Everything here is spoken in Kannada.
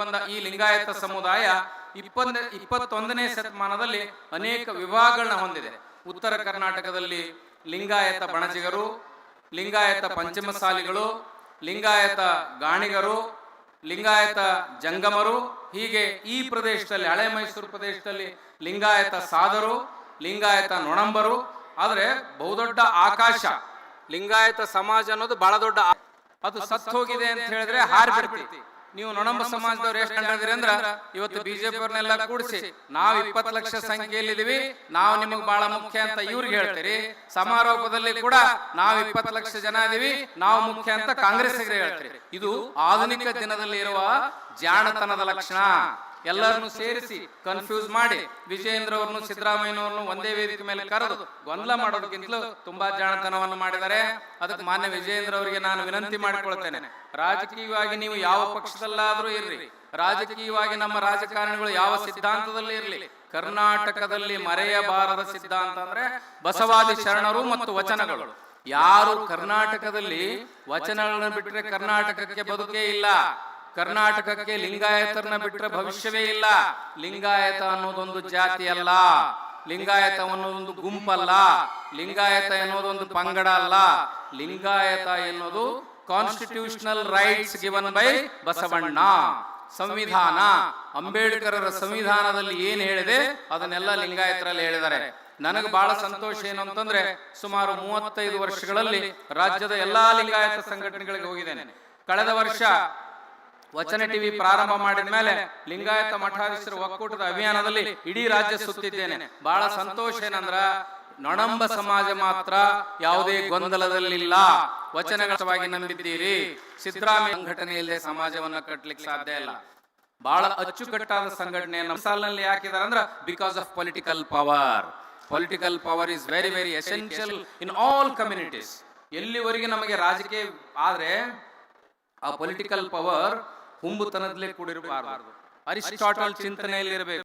ಬಂದ ಈ ಲಿಂಗಾಯತ ಸಮುದಾಯ ಇಪ್ಪತ್ತ ಇಪ್ಪತ್ತೊಂದನೇ ಶತಮಾನದಲ್ಲಿ ಅನೇಕ ವಿಭಾಗಗಳನ್ನ ಹೊಂದಿದೆ. ಉತ್ತರ ಕರ್ನಾಟಕದಲ್ಲಿ ಲಿಂಗಾಯತ ಬಣಜಿಗರು, ಲಿಂಗಾಯತ ಪಂಚಮಸಾಲಿಗಳು, ಲಿಂಗಾಯತ ಗಾಣಿಗರು, ಲಿಂಗಾಯತ ಜಂಗಮರು, ಹೀಗೆ ಈ ಪ್ರದೇಶದಲ್ಲಿ, ಹಳೆ ಮೈಸೂರು ಪ್ರದೇಶದಲ್ಲಿ ಲಿಂಗಾಯತ ಸಾದರು, ಲಿಂಗಾಯತ ನೊಣಂಬರು. ಆದರೆ ಬಹುದೊಡ್ಡ ಆಕಾಶ, ಲಿಂಗಾಯತ ಸಮಾಜ ಅನ್ನೋದು ಬಹಳ ದೊಡ್ಡ ಅದು ಸತ್ತು ಹೋಗಿದೆ ಅಂತ ಹೇಳಿದ್ರೆ ಹಾರಿ ಬಿಡ್ತಿ ನೀವು ನೊಣಂಬ ಸಮಾಜದವ್ರು ಎಷ್ಟು ಕಂಡಿದ್ರಿ ಅಂದ್ರ ಇವತ್ತು ಬಿಜೆಪಿ ಅವ್ರನ್ನೆಲ್ಲ ಕೂಡಿಸಿ, ನಾವು ಇಪ್ಪತ್ತು ಲಕ್ಷ ಸಂಖ್ಯೆಯಲ್ಲಿ ಇದೀವಿ ನಾವು ನಿಮಗೆ ಬಹಳ ಮುಖ್ಯ ಅಂತ ಇವ್ರಿಗೆ ಹೇಳ್ತೀರಿ. ಸಮಾರೋಪದಲ್ಲಿ ಕೂಡ ನಾವು ಇಪ್ಪತ್ತು ಲಕ್ಷ ಜನ ಇದೀವಿ, ನಾವು ಮುಖ್ಯ ಅಂತ ಕಾಂಗ್ರೆಸ್ ಹೇಳ್ತೀರಿ. ಇದು ಆಧುನಿಕ ದಿನದಲ್ಲಿ ಇರುವ ಜಾಣತನದ ಲಕ್ಷಣ. ಎಲ್ಲರನ್ನು ಸೇರಿಸಿ ಕನ್ಫ್ಯೂಸ್ ಮಾಡಿ ವಿಜಯೇಂದ್ರ ಅವರನ್ನು ಸಿದ್ಧರಾಮಯ್ಯನವರನ್ನು ಒಂದೇ ವೇದಿಕೆ ಮೇಲೆ ಕರೆದು ಗೊಂದಲ ಮಾಡೋದಕ್ಕಿಂತಲೂ ತುಂಬಾ ಜಾಣತನವನ್ನು ಮಾಡಿದರೆ ಅದಕ್ಕೆ ಮಾನ್ಯ ವಿಜಯೇಂದ್ರ ಅವರಿಗೆ ನಾನು ವಿನಂತಿ ಮಾಡಿಕೊಳ್ತೇನೆ. ರಾಜಕೀಯವಾಗಿ ನೀವು ಯಾವ ಪಕ್ಷದಲ್ಲಾದರೂ ಇರ್ರಿ. ರಾಜಕೀಯವಾಗಿ ನಮ್ಮ ರಾಜಕಾರಣಿಗಳು ಯಾವ ಸಿದ್ಧಾಂತದಲ್ಲಿ ಇರಲಿ. ಕರ್ನಾಟಕದಲ್ಲಿ ಮರೆಯಬಾರದ ಸಿದ್ಧಾಂತ ಅಂದ್ರೆ ಬಸವಾದಿ ಶರಣರು ಮತ್ತು ವಚನಗಳು. ಯಾರು ಕರ್ನಾಟಕದಲ್ಲಿ ವಚನಗಳನ್ನು ಬಿಟ್ಟರೆ ಕರ್ನಾಟಕಕ್ಕೆ ಬದುಕೇ ಇಲ್ಲ. ಕರ್ನಾಟಕಕ್ಕೆ ಲಿಂಗಾಯತರನ್ನ ಬಿಟ್ಟರೆ ಭವಿಷ್ಯವೇ ಇಲ್ಲ. ಲಿಂಗಾಯತ ಅನ್ನೋದೊಂದು ಜಾತಿ ಅಲ್ಲ. ಲಿಂಗಾಯತ ಅನ್ನೋದೊಂದು ಗುಂಪಲ್ಲ. ಲಿಂಗಾಯತ ಎನ್ನುವುದೊಂದು ಪಂಗಡ ಅಲ್ಲ. ಲಿಂಗಾಯತ ಎನ್ನುವುದು constitutional rights given by Basavanna. ಸಂವಿಧಾನ. ಅಂಬೇಡ್ಕರರ ಸಂವಿಧಾನದಲ್ಲಿ ಏನು ಹೇಳಿದೆ ಅದನ್ನೆಲ್ಲ ಲಿಂಗಾಯತರಲ್ಲಿ ಹೇಳಿದ್ದಾರೆ. ನನಗೆ ಬಹಳ ಸಂತೋಷ ಏನು ಅಂತಂದ್ರೆ ಸುಮಾರು ಮೂವತ್ತೈದು ವರ್ಷಗಳಲ್ಲಿ ರಾಜ್ಯದ ಎಲ್ಲಾ ಲಿಂಗಾಯತ ಸಂಘಟನೆಗಳಿಗೆ ಹೋಗಿದ್ದೇನೆ. ಕಳೆದ ವರ್ಷ ವಚನ ಟಿವಿ ಪ್ರಾರಂಭ ಮಾಡಿದ ಮೇಲೆ ಲಿಂಗಾಯತ ಮಠಾಧೀಶರ ಒಕ್ಕೂಟದ ಅಭಿಯಾನದಲ್ಲಿ ಇಡೀ ರಾಜ್ಯ ಸುತ್ತಿದ್ದೇನೆ. ಬಹಳ ಸಂತೋಷ ಏನಂದ್ರ, ನೊಣಂಬ ಸಮಾಜ ಮಾತ್ರ ಯಾವುದೇ ಗೊಂದಲದಲ್ಲಿಲ್ಲ. ವಚನಗಳವಾಗಿ ನಂಬಿದ್ದೀರಿ. ಸಿದ್ದರಾಮಯ್ಯ ಸಂಘಟನೆ ಸಮಾಜವನ್ನ ಕಟ್ಟಲಿಕ್ಕೆ ಸಾಧ್ಯ ಇಲ್ಲ. ಬಹಳ ಅಚ್ಚುಕಟ್ಟಾದ ನಮ್ಮ ಸಾಲಿನಲ್ಲಿ ಹಾಕಿದಾರೆ ಅಂದ್ರೆ because of political power political power is very very essential in all communities ಎಲ್ಲಿವರೆಗೆ ನಮಗೆ ರಾಜಕೀಯ ಆದ್ರೆ ಆ ಪೊಲಿಟಿಕಲ್ ಪವರ್ ಹುಂಬುತನದಲ್ಲೇ ಕೂಡಿರಬಾರದು ಅರಿಸ್ಟಾಟಲ್ ಚಿಂತನೆಯಲ್ಲಿರಬೇಕು